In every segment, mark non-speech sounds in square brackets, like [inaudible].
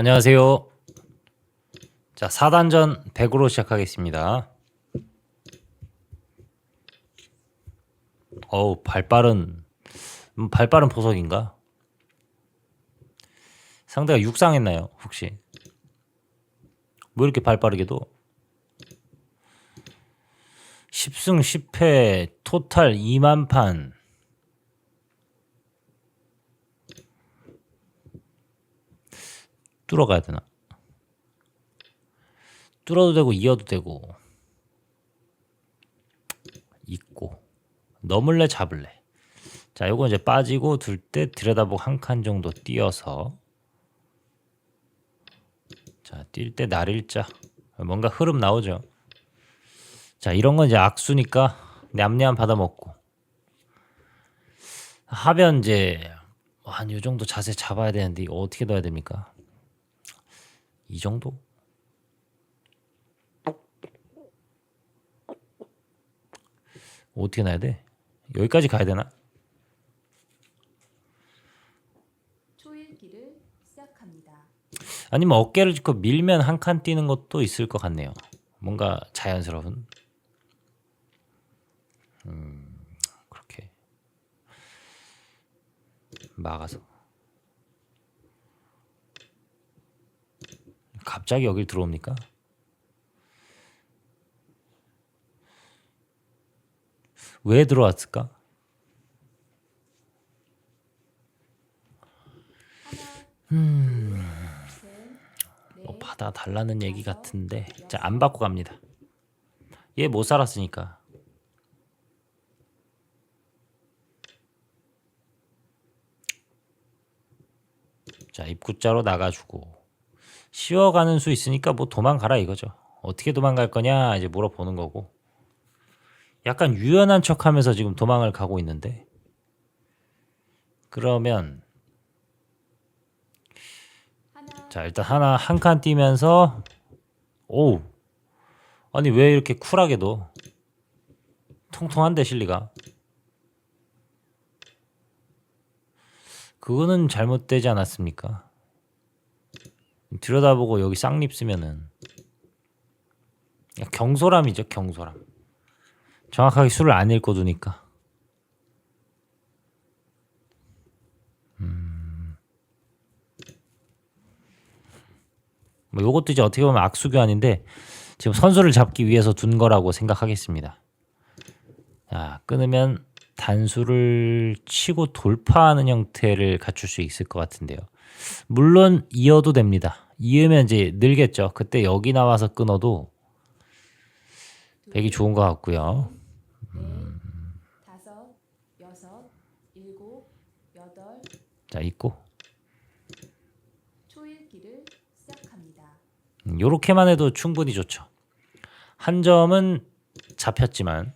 안녕하세요. 자, 4단전 100으로 시작하겠습니다. 어우, 발빠른, 음, 발빠른 보석인가? 상대가 육상했나요, 혹시? 뭐 이렇게 발빠르게도? 10승 10패, 토탈 2만 판. 뚫어가야 되나? 뚫어도 되고 이어도 되고. 있고. 넘을래 잡을래? 자 요거 이제 빠지고 둘 때 들여다보고 한 칸 정도 띄어서. 자뛸 때 날일자. 뭔가 흐름 나오죠? 자 이런 건 이제 악수니까 냠냠 받아먹고. 하변 이제 한 요 정도 자세 잡아야 되는데 어떻게 넣어야 됩니까? 이 정도? 어떻게 놔야 돼? 여기까지 가야 되나? 초일기를 시작합니다. 아니면 어깨를 짚고 밀면 한 칸 뛰는 것도 있을 것 같네요. 뭔가 자연스러운. 음, 그렇게 막아서. 갑자기 여길 들어옵니까? 왜 들어왔을까? 뭐 받아 달라는 얘기 같은데 자 안 받고 갑니다. 얘 못 살았으니까. 자 입구자로 나가주고 쉬어가는 수 있으니까 뭐 도망가라 이거죠. 어떻게 도망갈 거냐 이제 물어보는 거고. 약간 유연한 척하면서 지금 도망을 가고 있는데 그러면 자 일단 하나 한 칸 뛰면서 오 아니 왜 이렇게 쿨하게도 통통한데 실리가 그거는 잘못되지 않았습니까? 들여다보고 여기 쌍립 쓰면은 경솔함이죠 경솔함 정확하게 수를 안 읽고 두니까 뭐 요것도 이제 어떻게 보면 악수 교환인데 지금 선수를 잡기 위해서 둔 거라고 생각하겠습니다. 자, 끊으면 단수를 치고 돌파하는 형태를 갖출 수 있을 것 같은데요. 물론 이어도 됩니다. 이으면 이제 늘겠죠. 그때 여기 나와서 끊어도 되게 좋은 것 같고요. 다섯 여섯 일곱 여덟 자, 있고 초일기를 시작합니다. 요렇게만 해도 충분히 좋죠. 한 점은 잡혔지만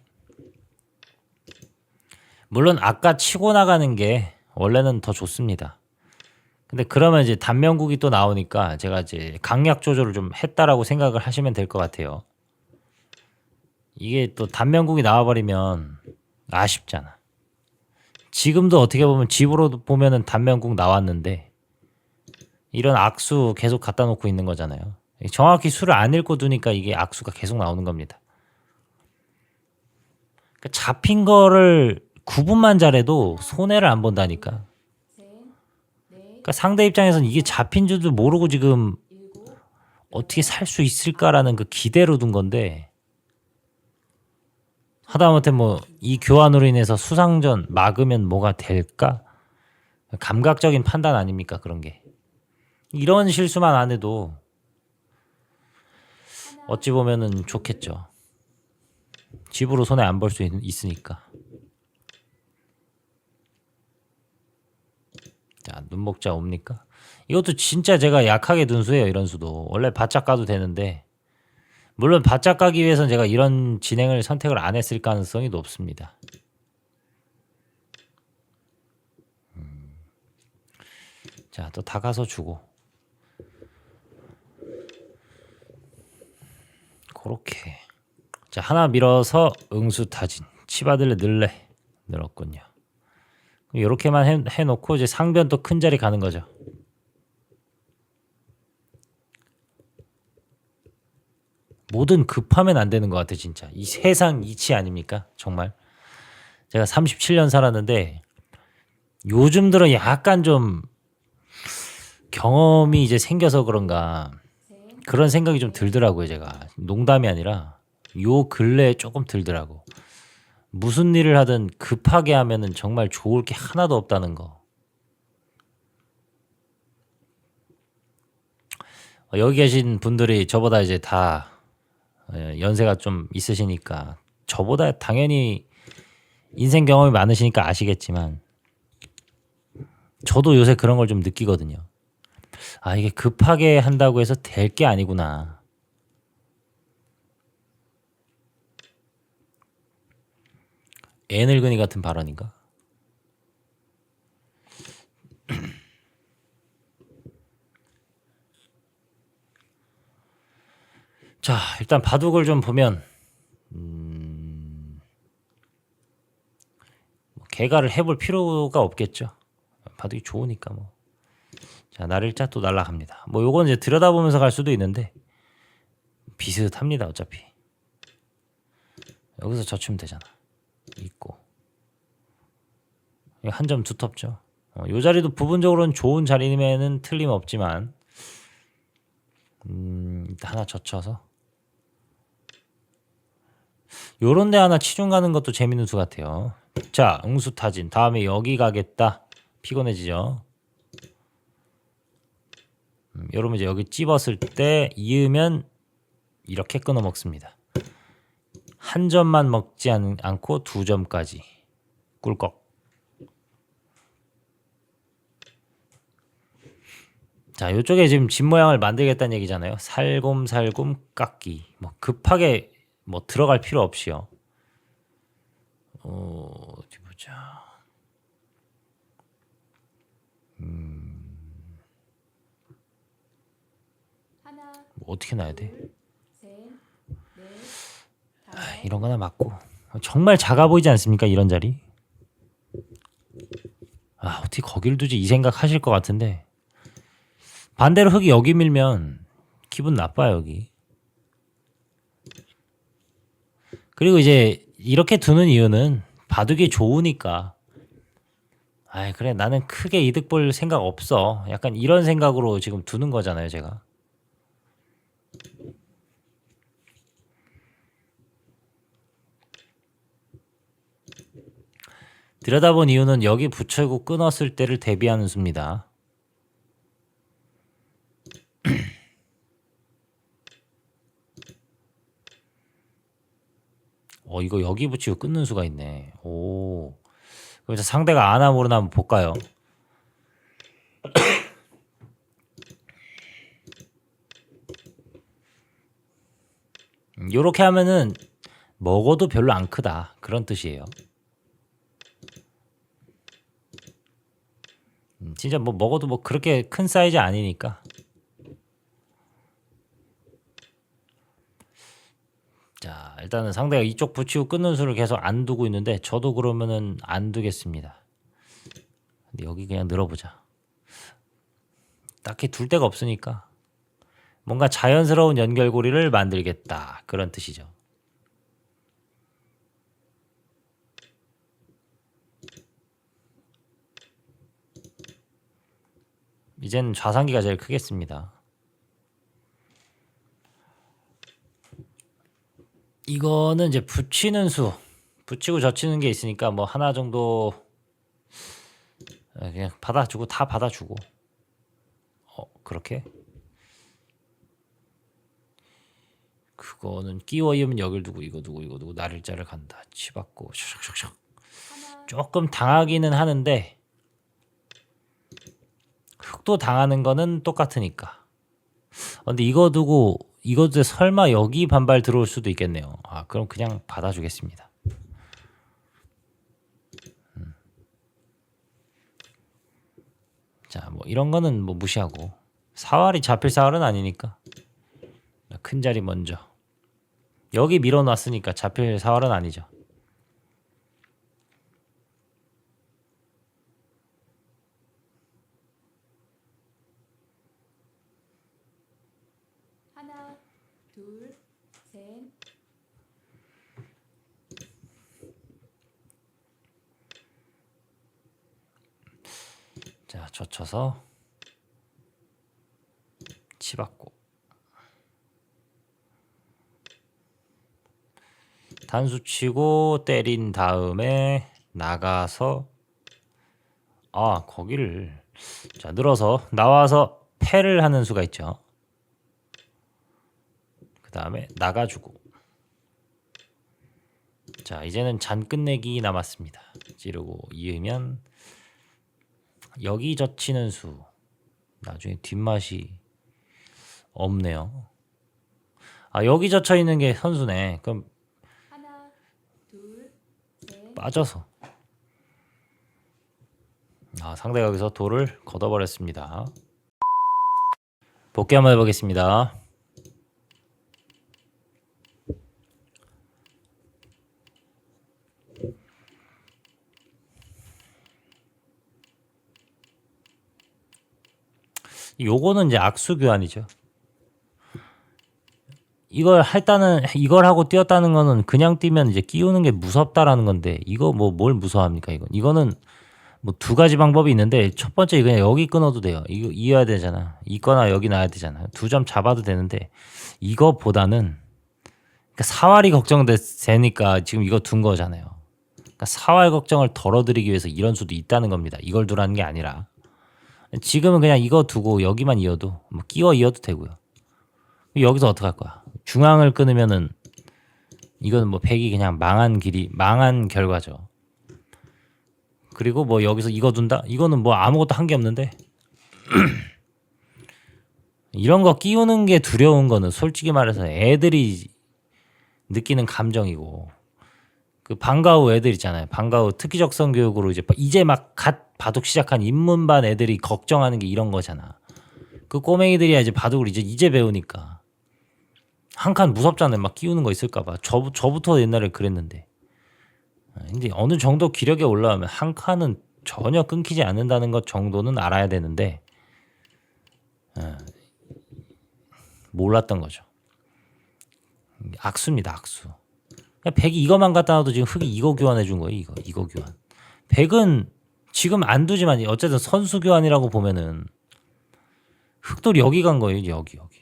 물론 아까 치고 나가는 게 원래는 더 좋습니다. 근데 그러면 이제 단면국이 또 나오니까 제가 이제 강약 조절을 좀 했다라고 생각을 하시면 될 것 같아요. 이게 또 단면국이 나와버리면 아쉽잖아. 지금도 어떻게 보면 집으로 보면은 단면국 나왔는데 이런 악수 계속 갖다 놓고 있는 거잖아요. 정확히 수를 안 읽고 두니까 이게 악수가 계속 나오는 겁니다. 그러니까 잡힌 거를 구분만 잘해도 손해를 안 본다니까. 그러니까 상대 입장에서는 이게 잡힌 줄도 모르고 지금 어떻게 살 수 있을까라는 그 기대로 둔 건데 하다못해 뭐 이 교환으로 인해서 수상전 막으면 뭐가 될까? 감각적인 판단 아닙니까 그런 게 이런 실수만 안 해도 어찌 보면은 좋겠죠. 집으로 손에 안볼 수 있으니까. 자, 눈목자 옵니까? 이것도 진짜 제가 약하게 둔 수예요. 이런 수도 원래 바짝 가도 되는데 물론 바짝 가기 위해선 제가 이런 진행을 선택을 안 했을 가능성이 높습니다. 음. 자, 또 다가서 주고 그렇게 자 하나 밀어서 응수 타진 치받을래 늘래 늘었군요. 이렇게만 해, 해놓고 이제 상변 또 큰 자리 가는 거죠. 모든 급하면 안 되는 것 같아 진짜. 이 세상 이치 아닙니까? 정말. 제가 37년 살았는데 요즘 들어 약간 좀 경험이 이제 생겨서 그런가 그런 생각이 좀 들더라고요 제가. 농담이 아니라 요 근래에 조금 들더라고. 무슨 일을 하든 급하게 하면은 정말 좋을 게 하나도 없다는 거 어, 여기 계신 분들이 저보다 이제 다 예, 연세가 좀 있으시니까 저보다 당연히 인생 경험이 많으시니까 아시겠지만 저도 요새 그런 걸 좀 느끼거든요. 아, 이게 급하게 한다고 해서 될 게 아니구나. 애 늙은이 같은 발언인가? [clears throat] 자, 일단 바둑을 좀 보면 음, 뭐 개가를 해볼 필요가 없겠죠. 바둑이 좋으니까 뭐. 자, 날일자 또 날라갑니다. 뭐 요건 이제 들여다보면서 갈 수도 있는데 비슷합니다, 어차피. 여기서 젖히면 되잖아. 있고. 한 점 두텁죠. 어, 요 자리도 부분적으로는 좋은 자리면은 틀림없지만 음, 하나 젖혀서 요런 데 하나 치중 가는 것도 재밌는 수 같아요. 자, 응수 타진. 다음에 여기 가겠다. 피곤해지죠. 음, 여러분 이제 여기 찝었을 때 이으면 이렇게 끊어 먹습니다. 한 점만 먹지 않, 않고 두 점까지 꿀꺽. 자, 이쪽에 지금 집 모양을 만들겠다는 얘기잖아요. 살곰살곰 깎기. 뭐 급하게 뭐 들어갈 필요 없이요. 어, 어디 보자. 하나, 뭐 어떻게 놔야 돼? 다섯, 이런 거나 맞고. 정말 작아 보이지 않습니까 이런 자리? 아 어떻게 거길 두지 이 생각 하실 것 같은데. 반대로 흙이 여기 밀면 기분 나빠 요 여기. 그리고 이제 이렇게 두는 이유는 바둑이 좋으니까. 아이 그래 나는 크게 이득 볼 생각 없어. 약간 이런 생각으로 지금 두는 거잖아요 제가 들여다본 이유는 여기 붙이고 끊었을 때를 대비하는 수입니다. 어 이거 여기 붙이고 끊는 수가 있네. 오. 그래서 상대가 아나 모르나 한번 볼까요? 이렇게 하면은 먹어도 별로 안 크다 그런 뜻이에요. 진짜 뭐 먹어도 뭐 그렇게 큰 사이즈 아니니까. 자, 일단은 상대가 이쪽 붙이고 끊는 수를 계속 안 두고 있는데 저도 그러면은 안 두겠습니다. 근데 여기 그냥 늘어보자. 딱히 둘 데가 없으니까 뭔가 자연스러운 연결고리를 만들겠다 그런 뜻이죠. 이젠 좌상기가 제일 크겠습니다. 이거는 이제 붙이는 수, 붙이고 젖히는 게 있으니까 뭐 하나 정도 어, 그냥 받아주고 다 받아주고. 어 그렇게? 그거는 끼워 이으면 여길 두고 이거 두고 이거 두고 나를 자를 간다. 치받고. 하나, 조금 당하기는 하는데 흑도 당하는 거는 똑같으니까. 어, 근데 이거 두고 이거 두고 설마 여기 반발 들어올 수도 있겠네요. 아 그럼 그냥 받아주겠습니다. 음. 자, 뭐 이런 거는 뭐 무시하고 사활이 잡힐 사활은 아니니까 큰 자리 먼저 여기 밀어놨으니까 잡힐 사활은 아니죠. 하나, 둘, 셋, 자, 젖혀서 치받고 단수 치고 때린 다음에 나가서 아, 거기를 자, 늘어서 나와서 패를 하는 수가 있죠. 그다음에 나가주고 자, 이제는 잔 끝내기 남았습니다. 찌르고 이으면 여기 젖히는 수 나중에 뒷맛이 없네요. 아 여기 젖혀 있는 게 선수네. 그럼 하나, 둘, 셋, 빠져서 아 상대가 여기서 돌을 걷어버렸습니다. 복귀 한번 해보겠습니다. 요거는 이제 악수 교환이죠. 이걸 할다는 이걸 하고 뛰었다는 거는 그냥 뛰면 이제 끼우는 게 무섭다라는 건데 이거 뭐 뭘 무서워합니까 이건? 이거는 뭐 두 가지 방법이 있는데 첫 번째 그냥 여기 끊어도 돼요. 이거 이어야 되잖아. 있거나 여기 놔야 되잖아. 두 점 잡아도 되는데 이거보다는 그러니까 사활이 걱정되니까 지금 이거 둔 거잖아요. 그러니까 사활 걱정을 덜어드리기 위해서 이런 수도 있다는 겁니다. 이걸 두라는 게 아니라 지금은 그냥 이거 두고 여기만 이어도 뭐 끼워 이어도 되고요 여기서 어떻게 할 거야? 중앙을 끊으면은 이거는 뭐 백이 그냥 망한 길이 망한 결과죠. 그리고 뭐 여기서 이거 둔다? 이거는 뭐 아무것도 한 게 없는데 [clears throat] 이런 거 끼우는 게 두려운 거는 솔직히 말해서 애들이 느끼는 감정이고 그 방과 후 애들 있잖아요. 방과 후 특기적성 교육으로 이제 이제 막 갓 바둑 시작한 입문반 애들이 걱정하는 게 이런 거잖아. 그 꼬맹이들이야 이제 바둑을 이제 이제 배우니까 한 칸 무섭잖아요. 막 끼우는 거 있을까봐. 저 저부터 옛날에 그랬는데. 근데 어느 정도 기력에 올라오면 한 칸은 전혀 끊기지 않는다는 것 정도는 알아야 되는데 어, 몰랐던 거죠. 악수입니다, 악수. 그냥 백이 이거만 갖다 놔도 지금 흙이 이거 교환해 준 거예요, 이거 이거 교환. 백은 지금 안 두지만 어쨌든 선수 교환이라고 보면은 흑돌이 여기 간 거예요. 여기 여기.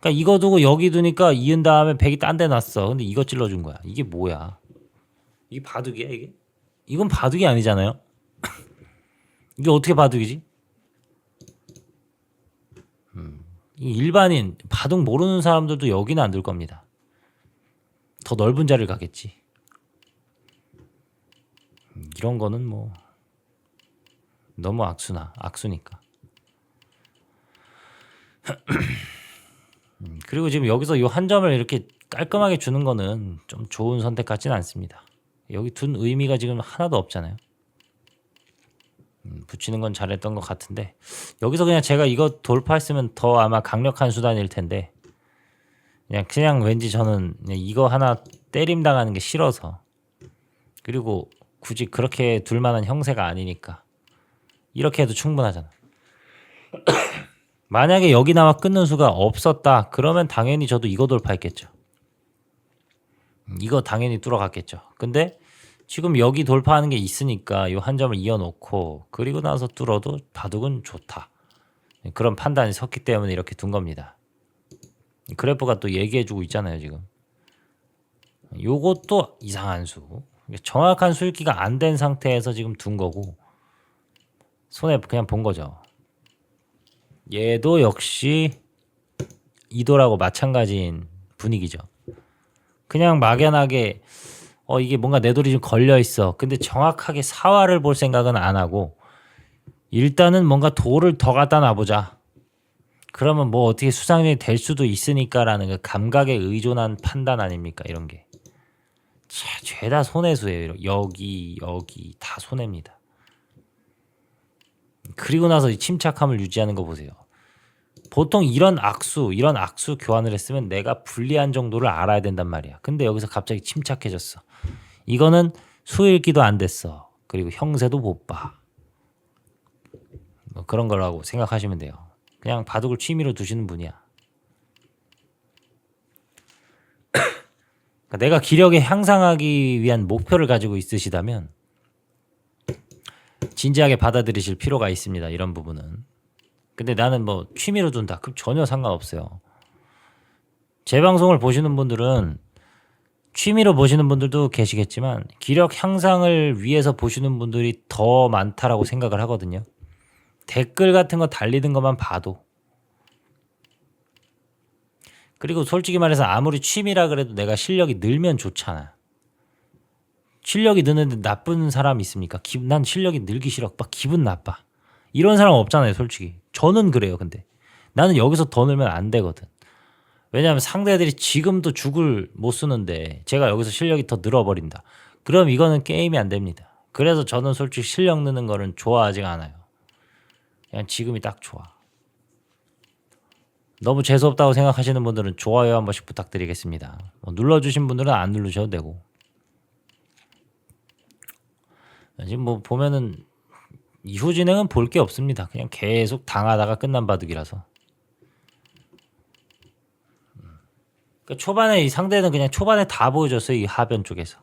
그러니까 이거 두고 여기 두니까 이은 다음에 백이 딴데 놨어. 근데 이거 찔러준 거야. 이게 뭐야? 이게 바둑이야 이게? 이건 바둑이 아니잖아요. [laughs] 이게 어떻게 바둑이지? 음, 이 일반인 바둑 모르는 사람들도 여기는 안둘 겁니다. 더 넓은 자리를 가겠지. 음, 이런 거는 뭐 너무 악수나 악수니까. [clears throat] 음, 그리고 지금 여기서 이 한 점을 이렇게 깔끔하게 주는 거는 좀 좋은 선택 같지는 않습니다. 여기 둔 의미가 지금 하나도 없잖아요. 음, 붙이는 건 잘했던 것 같은데 여기서 그냥 제가 이거 돌파했으면 더 아마 강력한 수단일 텐데 그냥 그냥 왠지 저는 그냥 이거 하나 때림 당하는 게 싫어서 그리고 굳이 그렇게 둘 만한 형세가 아니니까 이렇게 해도 충분하잖아. [coughs] 만약에 여기 나와 끊는 수가 없었다. 그러면 당연히 저도 이거 돌파했겠죠. 음, 이거 당연히 뚫어갔겠죠. 근데 지금 여기 돌파하는 게 있으니까 이 한 점을 이어놓고 그리고 나서 뚫어도 바둑은 좋다. 그런 판단이 섰기 때문에 이렇게 둔 겁니다. 그래프가 또 얘기해주고 있잖아요 지금. 요것도 이상한 수. 정확한 수익기가 안 된 상태에서 지금 둔 거고 손에 그냥 본 거죠. 얘도 역시 이도라고 마찬가지인 분위기죠. 그냥 막연하게 어 이게 뭔가 내 돌이 좀 걸려 있어. 근데 정확하게 사활을 볼 생각은 안 하고 일단은 뭔가 돌을 더 갖다 놔보자. 그러면 뭐 어떻게 수상이 될 수도 있으니까라는 그 감각에 의존한 판단 아닙니까 이런 게. 자, 죄다 손해수예요. 여기 여기 다 손해입니다. 그리고 나서 이 침착함을 유지하는 거 보세요. 보통 이런 악수, 이런 악수 교환을 했으면 내가 불리한 정도를 알아야 된단 말이야. 근데 여기서 갑자기 침착해졌어. 이거는 수일기도 안 됐어. 그리고 형세도 못 봐. 뭐 그런 거라고 생각하시면 돼요. 그냥 바둑을 취미로 두시는 분이야. 그러니까 내가 기력에 향상하기 위한 목표를 가지고 있으시다면 진지하게 받아들이실 필요가 있습니다. 이런 부분은. 근데 나는 뭐 취미로 둔다. 그럼 전혀 상관없어요. 제 방송을 보시는 분들은 취미로 보시는 분들도 계시겠지만 기력 향상을 위해서 보시는 분들이 더 많다라고 생각을 하거든요. 댓글 같은 거 달리는 것만 봐도 그리고 솔직히 말해서 아무리 취미라 그래도 내가 실력이 늘면 좋잖아. 실력이 느는데 나쁜 사람 있습니까? 기, 난 실력이 늘기 싫어. 막 기분 나빠. 이런 사람 없잖아요, 솔직히. 저는 그래요, 근데. 나는 여기서 더 늘면 안 되거든. 왜냐하면 상대들이 지금도 죽을 못 쓰는데 제가 여기서 실력이 더 늘어버린다. 그럼 이거는 게임이 안 됩니다. 그래서 저는 솔직히 실력 느는 거는 좋아하지 않아요. 그냥 지금이 딱 좋아. 너무 재수없다고 생각하시는 분들은 좋아요 한 번씩 부탁드리겠습니다. 뭐 눌러주신 분들은 안 누르셔도 되고. 지금 뭐 보면은 이후 진행은 볼 게 없습니다. 그냥 계속 당하다가 끝난 바둑이라서. 그러니까 초반에 이 상대는 그냥 초반에 다 보여줬어요 이 하변 쪽에서.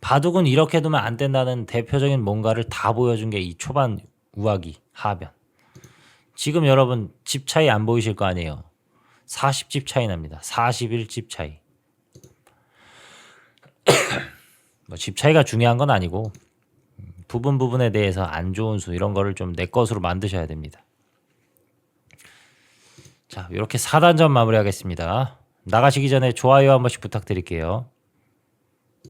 바둑은 이렇게 두면 안 된다는 대표적인 뭔가를 다 보여준 게 이 초반 우하기 하변. 지금 여러분 집 차이 안 보이실 거 아니에요. 40집 차이 납니다. 41집 차이. [coughs] 뭐 집 차이가 중요한 건 아니고 음, 부분 부분에 대해서 안 좋은 수 이런 거를 좀 내 것으로 만드셔야 됩니다. 자, 이렇게 4단전 마무리하겠습니다. 나가시기 전에 좋아요 한 번씩 부탁드릴게요.